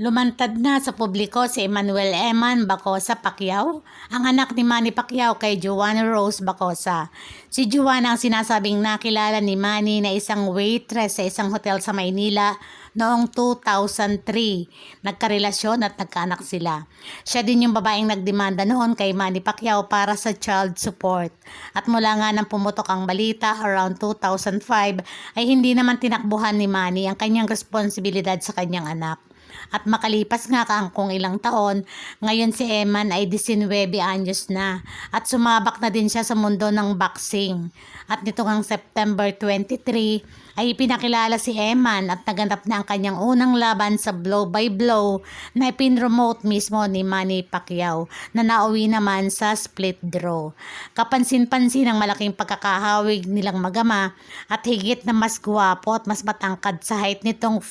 Lumantad na sa publiko si Emmanuel Eman Bacosa Pacquiao, ang anak ni Manny Pacquiao kay Joanna Rose Bacosa. Si Joanna ang sinasabing nakilala ni Manny na isang waitress sa isang hotel sa Maynila noong 2003. Nagkarelasyon at nagkaanak sila. Siya din yung babaeng nagdemanda noon kay Manny Pacquiao para sa child support. At mula nga nang pumutok ang balita around 2005 ay hindi naman tinakbuhan ni Manny ang kanyang responsibilidad sa kanyang anak. At makalipas nga ka kung ilang taon, ngayon si Eman ay 19 anyos na at sumabak na din siya sa mundo ng boxing. At nito ngang September 23 ay ipinakilala si Eman at naganap na ang kanyang unang laban sa blow by blow na ipinromote mismo ni Manny Pacquiao na nauwi naman sa split draw. Kapansin-pansin ang malaking pagkakahawig nilang magama at higit na mas gwapo at mas matangkad sa height nitong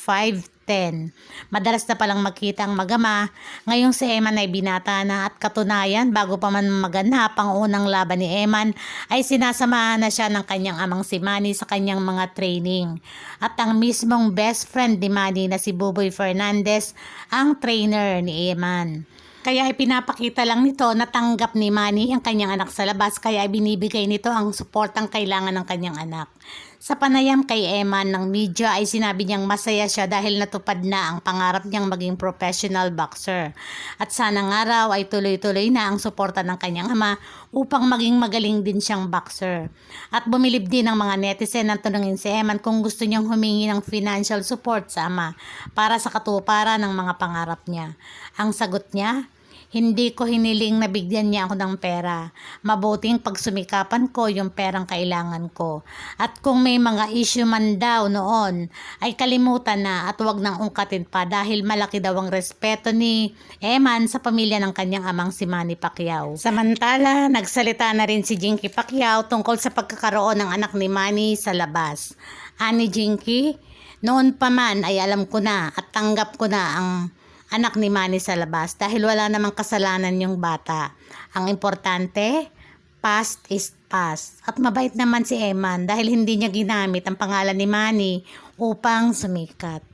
5'10". Madalas na palang magkita ang magama, ngayong si Eman ay binata na at katunayan bago pa man maganap ang unang laban ni Eman ay sinasamahan na siya ng kanyang amang si Manny sa kanyang mga training. At ang mismong best friend ni Manny na si Buboy Fernandez ang trainer ni Eman. Kaya ay pinapakita lang nito na tanggap ni Manny ang kanyang anak sa labas kaya ay binibigay nito ang suportang kailangan ng kanyang anak. Sa panayam kay Eman ng media ay sinabi niyang masaya siya dahil natupad na ang pangarap niyang maging professional boxer. At sana nga raw ay tuloy-tuloy na ang suporta ng kanyang ama upang maging magaling din siyang boxer. At bumilib din ang mga netizen na tanungin si Eman kung gusto niyang humingi ng financial support sa ama para sa katuparan ng mga pangarap niya. Ang sagot niya, hindi ko hiniling na bigyan niya ako ng pera. Mabuting pagsumikapan ko yung perang kailangan ko. At kung may mga issue man daw noon, ay kalimutan na at wag nang ungkatin pa dahil malaki daw ang respeto ni Eman sa pamilya ng kanyang amang si Manny Pacquiao. Samantala, nagsalita na rin si Jinky Pacquiao tungkol sa pagkakaroon ng anak ni Manny sa labas. Ani Jinky, noon pa man ay alam ko na at tanggap ko na ang anak ni Manny sa labas dahil wala namang kasalanan yung bata. Ang importante, past is past. At mabait naman si Eman dahil hindi niya ginamit ang pangalan ni Manny upang sumikat.